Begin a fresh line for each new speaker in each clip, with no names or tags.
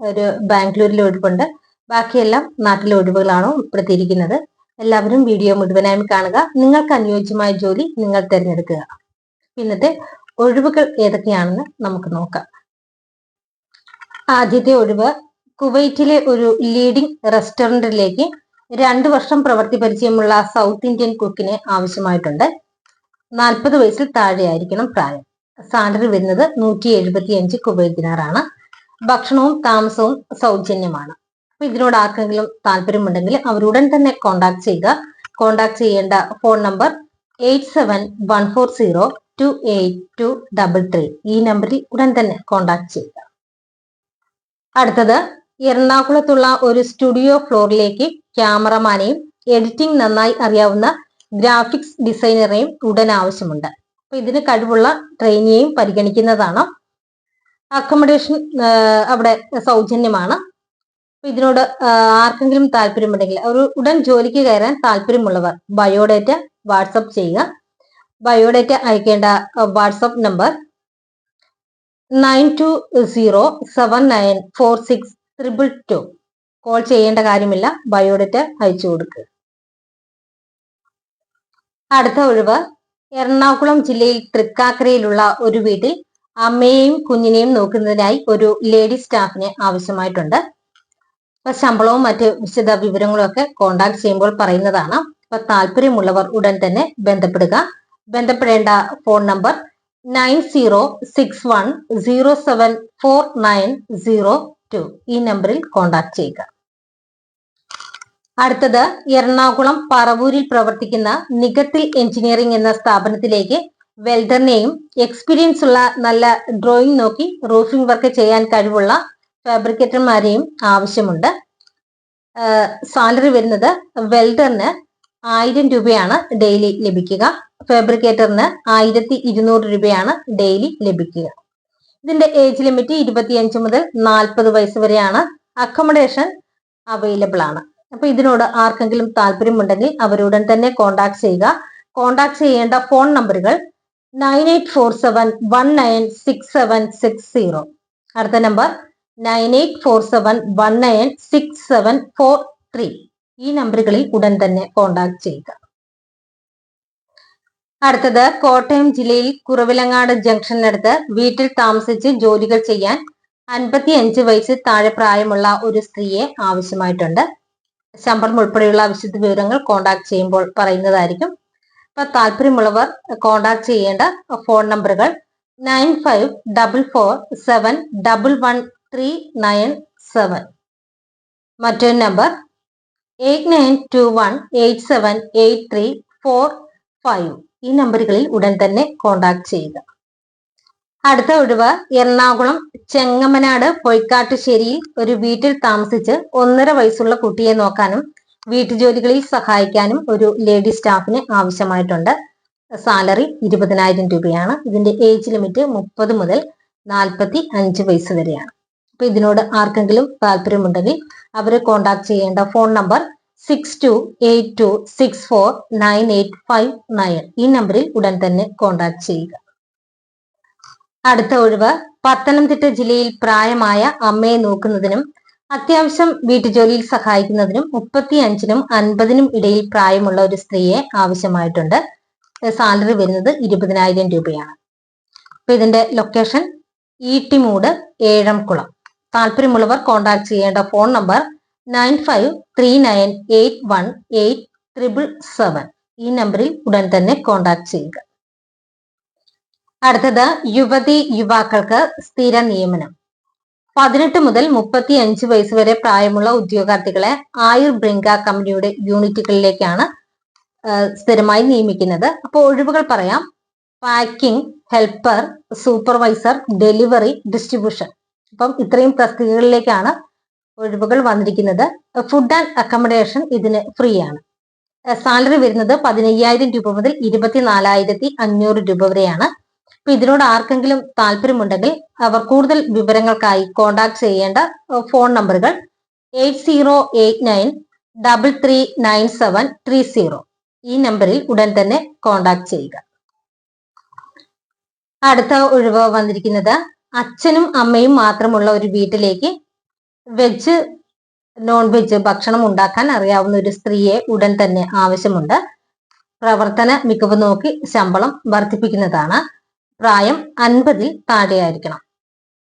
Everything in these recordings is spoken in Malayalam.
ഒരു ബാംഗ്ലൂരിലെ ഒഴിവുണ്ട്. ബാക്കിയെല്ലാം നാട്ടിലെ ഒഴിവുകളാണോ ഉൾപ്പെടുത്തിയിരിക്കുന്നത് എല്ലാവരും വീഡിയോ മുഴുവനായും കാണുക. നിങ്ങൾക്ക് അനുയോജ്യമായ ജോലി നിങ്ങൾ തിരഞ്ഞെടുക്കുക. ഇന്നത്തെ ഒഴിവുകൾ ഏതൊക്കെയാണെന്ന് നമുക്ക് നോക്കാം. ആദ്യത്തെ ഒഴിവ് കുവൈറ്റിലെ ഒരു ലീഡിംഗ് റെസ്റ്റോറന്റിലേക്ക് രണ്ടു വർഷം പ്രവൃത്തി പരിചയമുള്ള സൗത്ത് ഇന്ത്യൻ കുക്കിനെ ആവശ്യമായിട്ടുണ്ട്. നാൽപ്പത് വയസ്സിൽ താഴെയായിരിക്കണം പ്രായം. സാലറി വരുന്നത് നൂറ്റി എഴുപത്തി അഞ്ച് കുവൈറ്റ് ദിനാറാണ്. ഭക്ഷണവും താമസവും സൗജന്യമാണ്. അപ്പൊ ഇതിനോട് ആർക്കെങ്കിലും താല്പര്യമുണ്ടെങ്കിൽ അവരുടൻ തന്നെ കോണ്ടാക്ട് ചെയ്യുക. കോണ്ടാക്ട് ചെയ്യേണ്ട phone number eight seven one four zero two eight two double three ഈ നമ്പറിൽ ഉടൻ തന്നെ കോണ്ടാക്ട് ചെയ്യുക. അടുത്തത് എറണാകുളത്തുള്ള ഒരു സ്റ്റുഡിയോ ഫ്ലോറിലേക്ക് ക്യാമറമാനെയും എഡിറ്റിംഗ് നന്നായി അറിയാവുന്ന ഗ്രാഫിക്സ് ഡിസൈനറെയും ഉടൻ ആവശ്യമുണ്ട്. അപ്പൊ ഇതിന് കഴിവുള്ള ട്രെയിനിയെയും പരിഗണിക്കുന്നതാണ് അക്കോമഡേഷൻ അവിടെ സൗജന്യമാണ്. ഇതിനോട് ആർക്കെങ്കിലും താല്പര്യമുണ്ടെങ്കിൽ ഒരു ഉടൻ ജോലിക്ക് കയറാൻ താല്പര്യമുള്ളവർ ബയോഡേറ്റ വാട്സപ്പ് ചെയ്യുക. ബയോഡേറ്റ അയക്കേണ്ട WhatsApp number nine two zero seven nine four six triple two. Call ചെയ്യേണ്ട കാര്യമില്ല ബയോഡേറ്റ അയച്ചു കൊടുക്കുക. അടുത്ത ഒഴിവ് എറണാകുളം ജില്ലയിൽ തൃക്കാക്കരയിലുള്ള ഒരു വീട്ടിൽ അമ്മയെയും കുഞ്ഞിനെയും നോക്കുന്നതിനായി ഒരു ലേഡി സ്റ്റാഫിനെ ആവശ്യമായിട്ടുണ്ട്. അപ്പൊ ശമ്പളവും മറ്റ് വിശദ വിവരങ്ങളും ഒക്കെ കോണ്ടാക്ട് ചെയ്യുമ്പോൾ പറയുന്നതാണ്. അപ്പൊ താല്പര്യമുള്ളവർ ഉടൻ തന്നെ ബന്ധപ്പെടുക. ബന്ധപ്പെടേണ്ട phone number nine zero six one zero seven four nine zero two ഈ നമ്പറിൽ കോണ്ടാക്ട് ചെയ്യുക. അടുത്തത് എറണാകുളം പറവൂരിൽ പ്രവർത്തിക്കുന്ന നികത്തിൽ എഞ്ചിനീയറിംഗ് എന്ന സ്ഥാപനത്തിലേക്ക് വെൽഡറിനെയും എക്സ്പീരിയൻസ് ഉള്ള നല്ല ഡ്രോയിങ് നോക്കി റൂഫിംഗ് വർക്ക് ചെയ്യാൻ കഴിവുള്ള ഫാബ്രിക്കേറ്റർമാരെയും ആവശ്യമുണ്ട്. സാലറി വരുന്നത് വെൽഡറിന് ആയിരം രൂപയാണ് ഡെയിലി ലഭിക്കുക. ഫാബ്രിക്കേറ്ററിന് ആയിരത്തി ഇരുന്നൂറ് രൂപയാണ് ഡെയിലി ലഭിക്കുക. ഇതിന്റെ ഏജ് ലിമിറ്റ് ഇരുപത്തിയഞ്ച് മുതൽ നാൽപ്പത് വയസ്സ് വരെയാണ്. അക്കോമഡേഷൻ അവൈലബിൾ ആണ്. അപ്പൊ ഇതിനോട് ആർക്കെങ്കിലും താല്പര്യമുണ്ടെങ്കിൽ അവരുടൻ തന്നെ കോണ്ടാക്ട് ചെയ്യുക. കോണ്ടാക്ട് ചെയ്യേണ്ട ഫോൺ നമ്പറുകൾ nine eight four seven one nine six seven six zero. അടുത്ത number nine eight four seven one nine six seven four three. ഈ നമ്പറുകളിൽ ഉടൻ തന്നെ കോണ്ടാക്ട് ചെയ്യുക. അടുത്തത് കോട്ടയം ജില്ലയിൽ കുറവിലങ്ങാട് ജംഗ്ഷനടുത്ത് വീട്ടിൽ താമസിച്ച് ജോലികൾ ചെയ്യാൻ അൻപത്തി അഞ്ച് വയസ്സിൽ താഴെ പ്രായമുള്ള ഒരു സ്ത്രീയെ ആവശ്യമായിട്ടുണ്ട്. ശമ്പളം ഉൾപ്പെടെയുള്ള വിശദ വിവരങ്ങൾ കോണ്ടാക്ട് ചെയ്യുമ്പോൾ പറയുന്നതായിരിക്കും. താല്പര്യമുള്ളവർ കോണ്ടാക്ട് ചെയ്യേണ്ട ഫോൺ നമ്പറുകൾ nine five double four seven double one three nine seven മറ്റൊരു number eight nine two one eight seven eight three four five ഈ നമ്പറുകളിൽ ഉടൻ തന്നെ കോണ്ടാക്ട് ചെയ്യുക. അടുത്ത ഒഴിവ് എറണാകുളം ചെങ്ങമനാട് പൊയ്ക്കാട്ടുശ്ശേരിയിൽ ഒരു വീട്ടിൽ താമസിച്ച് ഒന്നര വയസ്സുള്ള കുട്ടിയെ നോക്കാനും വീട്ടുജോലികളിൽ സഹായിക്കാനും ഒരു ലേഡി സ്റ്റാഫിന് ആവശ്യമായിട്ടുണ്ട്. സാലറി ഇരുപതിനായിരം രൂപയാണ്. ഇതിന്റെ ഏജ് ലിമിറ്റ് മുപ്പത് മുതൽ നാൽപ്പത്തി അഞ്ച് വയസ്സ് വരെയാണ്. അപ്പൊ ഇതിനോട് ആർക്കെങ്കിലും താല്പര്യമുണ്ടെങ്കിൽ അവരെ കോണ്ടാക്ട് ചെയ്യേണ്ട phone number six two eight two six four nine eight five nine ഈ നമ്പറിൽ ഉടൻ തന്നെ കോണ്ടാക്ട് ചെയ്യുക. അടുത്ത ഒഴിവ് പത്തനംതിട്ട ജില്ലയിൽ പ്രായമായ അമ്മയെ നോക്കുന്നതിനും അത്യാവശ്യം വീട്ടുജോലിയിൽ സഹായിക്കുന്നതിനും മുപ്പത്തി അഞ്ചിനും അൻപതിനും ഇടയിൽ പ്രായമുള്ള ഒരു സ്ത്രീയെ ആവശ്യമായിട്ടുണ്ട്. സാലറി വരുന്നത് ഇരുപതിനായിരം രൂപയാണ്. അപ്പൊ ഇതിന്റെ ലൊക്കേഷൻ ഈട്ടിമൂട് ഏഴംകുളം. താല്പര്യമുള്ളവർ കോൺടാക്ട് ചെയ്യേണ്ട phone number nine five three nine eight one eight triple seven. ഈ നമ്പറിൽ ഉടൻ തന്നെ കോൺടാക്ട് ചെയ്യുക. അടുത്തത് യുവതി യുവാക്കൾക്ക് സ്ഥിര നിയമനം. പതിനെട്ട് മുതൽ മുപ്പത്തി അഞ്ച് വയസ്സ് വരെ പ്രായമുള്ള ഉദ്യോഗാർത്ഥികളെ ആയുർ ബ്രിങ്ക കമ്പനിയുടെ യൂണിറ്റുകളിലേക്കാണ് സ്ഥിരമായി നിയമിക്കുന്നത്. അപ്പോൾ ഒഴിവുകൾ പറയാം. Packing helper supervisor delivery distribution. അപ്പം ഇത്രയും തസ്തികകളിലേക്കാണ് ഒഴിവുകൾ വന്നിരിക്കുന്നത്. ഫുഡ് ആൻഡ് അക്കോമഡേഷൻ ഇതിന് ഫ്രീ ആണ് സാലറി വരുന്നത് പതിനയ്യായിരം രൂപ മുതൽ ഇരുപത്തിനാലായിരത്തി അഞ്ഞൂറ് രൂപ വരെയാണ്. അപ്പൊ ഇതിനോട് ആർക്കെങ്കിലും താല്പര്യമുണ്ടെങ്കിൽ അവർ കൂടുതൽ വിവരങ്ങൾക്കായി കോൺടാക്ട് ചെയ്യേണ്ട ഫോൺ നമ്പറുകൾ eight zero eight nine double three nine seven three zero ഈ നമ്പറിൽ ഉടൻ തന്നെ കോൺടാക്ട് ചെയ്യുക. അടുത്ത ഒഴിവ് വന്നിരിക്കുന്നത് അച്ഛനും അമ്മയും മാത്രമുള്ള ഒരു വീട്ടിലേക്ക് വെജ് നോൺ വെജ് ഭക്ഷണം ഉണ്ടാക്കാൻ അറിയാവുന്ന ഒരു സ്ത്രീയെ ഉടൻ തന്നെ ആവശ്യമുണ്ട്. പ്രവർത്തന മികവ് നോക്കി ശമ്പളം വർദ്ധിപ്പിക്കുന്നതാണ്. പ്രായം അൻപതിൽ താഴെയായിരിക്കണം.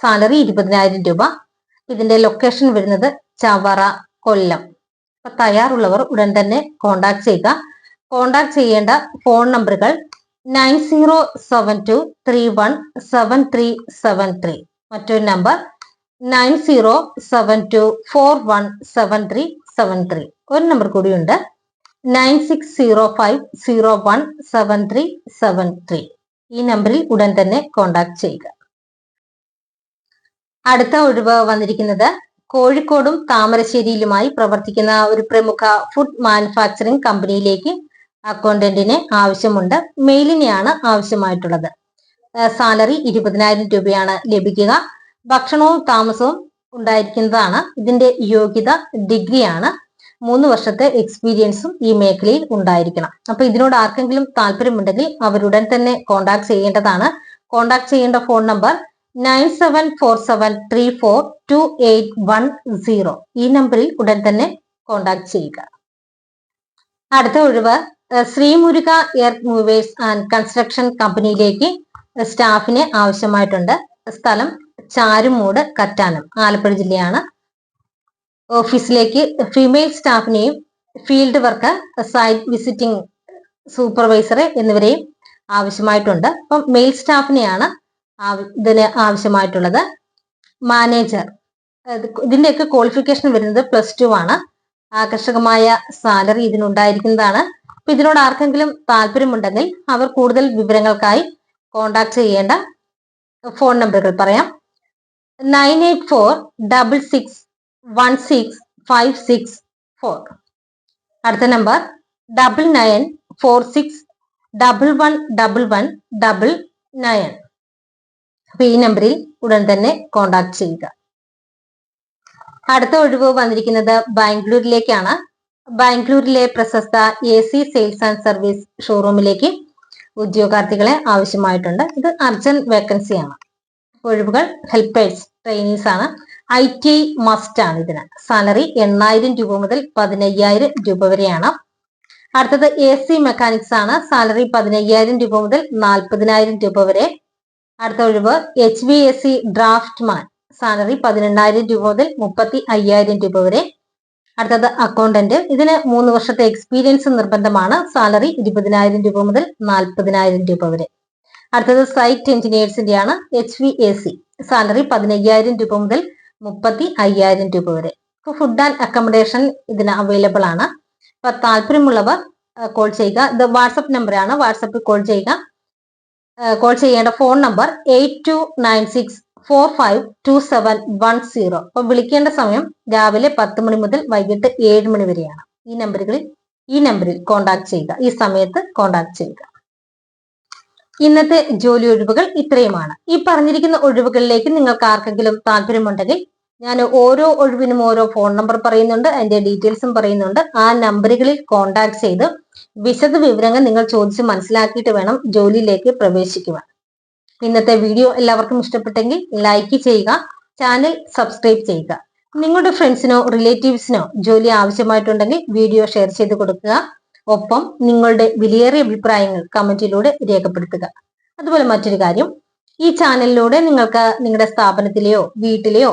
സാലറി ഇരുപതിനായിരം രൂപ. ഇതിന്റെ ലൊക്കേഷൻ വരുന്നത് ചവറ കൊല്ലം. അപ്പൊ തയ്യാറുള്ളവർ ഉടൻ തന്നെ കോണ്ടാക്ട് ചെയ്യുക. കോണ്ടാക്ട് ചെയ്യേണ്ട ഫോൺ നമ്പറുകൾ nine zero seven two three one seven three seven three മറ്റൊരു number nine zero seven two four one seven three seven three ഒരു നമ്പർ കൂടിയുണ്ട്. Nine six zero five zero one seven three seven three ഈ നമ്പറിൽ ഉടൻ തന്നെ കോണ്ടാക്ട് ചെയ്യുക. അടുത്ത ഒഴിവ് വന്നിരിക്കുന്നത് കോഴിക്കോടും താമരശ്ശേരിയിലുമായി പ്രവർത്തിക്കുന്ന ഒരു പ്രമുഖ ഫുഡ് മാനുഫാക്ചറിംഗ് കമ്പനിയിലേക്ക് അക്കൗണ്ടന്റിന് ആവശ്യമുണ്ട്. മെയിലിനെയാണ് ആവശ്യമായിട്ടുള്ളത്. സാലറി ഇരുപതിനായിരം രൂപയാണ് ലഭിക്കുക. ഭക്ഷണവും താമസവും ഉണ്ടായിരിക്കുന്നതാണ്. ഇതിന്റെ യോഗ്യത ഡിഗ്രിയാണ്. മൂന്ന് വർഷത്തെ എക്സ്പീരിയൻസും ഈ മേഖലയിൽ ഉണ്ടായിരിക്കണം. അപ്പൊ ഇതിനോട് ആർക്കെങ്കിലും താല്പര്യമുണ്ടെങ്കിൽ അവരുടൻ തന്നെ കോൺടാക്ട് ചെയ്യേണ്ടതാണ്. കോൺടാക്ട് ചെയ്യേണ്ട phone number nine seven four seven three four two eight one zero ഈ നമ്പറിൽ ഉടൻ തന്നെ കോൺടാക്ട് ചെയ്യുക. അടുത്ത ഒഴിവ് Sreemuruka air movers and construction കമ്പനിയിലേക്ക് സ്റ്റാഫിനെ ആവശ്യമായിട്ടുണ്ട്. സ്ഥലം ചാരുമൂട് കറ്റാനം ആലപ്പുഴ ജില്ലയാണ്. ഓഫീസിലേക്ക് ഫീമെയിൽ സ്റ്റാഫിനെയും ഫീൽഡ് വർക്കർ സൈറ്റ് വിസിറ്റിംഗ് സൂപ്പർവൈസറെ എന്നിവരെയും ആവശ്യമായിട്ടുണ്ട്. അപ്പം മെയിൽ സ്റ്റാഫിനെയാണ് ഇതിന് ആവശ്യമായിട്ടുള്ളത്. മാനേജർ. ഇതിന്റെയൊക്കെ ക്വാളിഫിക്കേഷൻ വരുന്നത് പ്ലസ് ടു ആണ്. ആകർഷകമായ സാലറി ഇതിനുണ്ടായിരിക്കുന്നതാണ്. അപ്പൊ ഇതിനോട് ആർക്കെങ്കിലും താല്പര്യമുണ്ടെങ്കിൽ അവർ കൂടുതൽ വിവരങ്ങൾക്കായി കോണ്ടാക്ട് ചെയ്യേണ്ട ഫോൺ നമ്പറുകൾ പറയാം. Nine eight four double six one six five six four അടുത്ത number double nine four six double one double one double nine അപ്പൊ ഈ നമ്പറിൽ ഉടൻ തന്നെ കോണ്ടാക്ട് ചെയ്യുക. അടുത്ത ഒഴിവ് വന്നിരിക്കുന്നത് ബാംഗ്ലൂരിലേക്കാണ്. ബാംഗ്ലൂരിലെ പ്രശസ്ത A C sales and service ഷോറൂമിലേക്ക് ഉദ്യോഗാർത്ഥികളെ ആവശ്യമായിട്ടുണ്ട്. ഇത് അർജന്റ് വേക്കൻസിയാണ് ഒഴിവുകൾ ഹെൽപ്പേഴ്സ് ട്രെയിനീസ് ആണ്. ഐ ടി മസ്റ്റ് ആണ് ഇതിന്. സാലറി എണ്ണായിരം രൂപ മുതൽ പതിനയ്യായിരം രൂപ വരെയാണ്. അടുത്തത് എ സി മെക്കാനിക്സ് ആണ്. സാലറി പതിനയ്യായിരം രൂപ മുതൽ നാൽപ്പതിനായിരം രൂപ വരെ. അടുത്ത ഒഴിവ് H B S C draftsman salary പതിനെണ്ണായിരം രൂപ മുതൽ മുപ്പത്തി അയ്യായിരം രൂപ വരെ. അടുത്തത് അക്കൗണ്ടന്റ് ഇതിന് മൂന്ന് വർഷത്തെ എക്സ്പീരിയൻസ് നിർബന്ധമാണ്. സാലറി ഇരുപതിനായിരം രൂപ മുതൽ നാൽപ്പതിനായിരം രൂപ വരെ. അടുത്തത് സൈറ്റ് എഞ്ചിനീയേഴ്സിന്റെ ആണ് H V A C salary പതിനയ്യായിരം രൂപ മുതൽ മുപ്പത്തി അയ്യായിരം രൂപ വരെ. ഫുഡ് ആൻഡ് അക്കോമഡേഷൻ ഇതിന് അവൈലബിൾ ആണ്. അപ്പൊ താല്പര്യമുള്ളവർ കോൾ ചെയ്യുക. ഇത് വാട്സപ്പ് ആണ്. വാട്സപ്പിൽ കോൾ ചെയ്യുക. കോൾ ചെയ്യേണ്ട phone number eight two nine six four five two seven one zero അപ്പൊ വിളിക്കേണ്ട സമയം രാവിലെ പത്ത് മണി മുതൽ വൈകിട്ട് ഏഴ് മണി വരെയാണ്. ഈ നമ്പറുകളിൽ ഈ നമ്പറിൽ കോൺടാക്ട് ചെയ്യുക. ഈ സമയത്ത് കോൺടാക്ട് ചെയ്യുക. ഇന്നത്തെ ജോലി ഒഴിവുകൾ ഇത്രയുമാണ്. ഈ പറഞ്ഞിരിക്കുന്ന ഒഴിവുകളിലേക്ക് നിങ്ങൾക്ക് ആർക്കെങ്കിലും താല്പര്യമുണ്ടെങ്കിൽ ഞാൻ ഓരോ ഒഴിവിനും ഓരോ ഫോൺ നമ്പർ പറയുന്നുണ്ട് അതിന്റെ ഡീറ്റെയിൽസും പറയുന്നുണ്ട്. ആ നമ്പറുകളിൽ കോൺടാക്ട് ചെയ്ത് വിശദ വിവരങ്ങൾ നിങ്ങൾ ചോദിച്ച് മനസ്സിലാക്കിയിട്ട് വേണം ജോലിയിലേക്ക് പ്രവേശിക്കുവാൻ. ഇന്നത്തെ വീഡിയോ എല്ലാവർക്കും ഇഷ്ടപ്പെട്ടെങ്കിൽ ലൈക്ക് ചെയ്യുക ചാനൽ സബ്സ്ക്രൈബ് ചെയ്യുക. നിങ്ങളുടെ ഫ്രണ്ട്സിനോ റിലേറ്റീവ്സിനോ ജോലി ആവശ്യമായിട്ടുണ്ടെങ്കിൽ വീഡിയോ ഷെയർ ചെയ്ത് കൊടുക്കുക. ഒപ്പം നിങ്ങളുടെ വിലയേറിയ അഭിപ്രായങ്ങൾ കമന്റിലൂടെ രേഖപ്പെടുത്തുക. അതുപോലെ മറ്റൊരു കാര്യം ഈ ചാനലിലൂടെ നിങ്ങൾക്ക് നിങ്ങളുടെ സ്ഥാപനത്തിലെയോ വീട്ടിലെയോ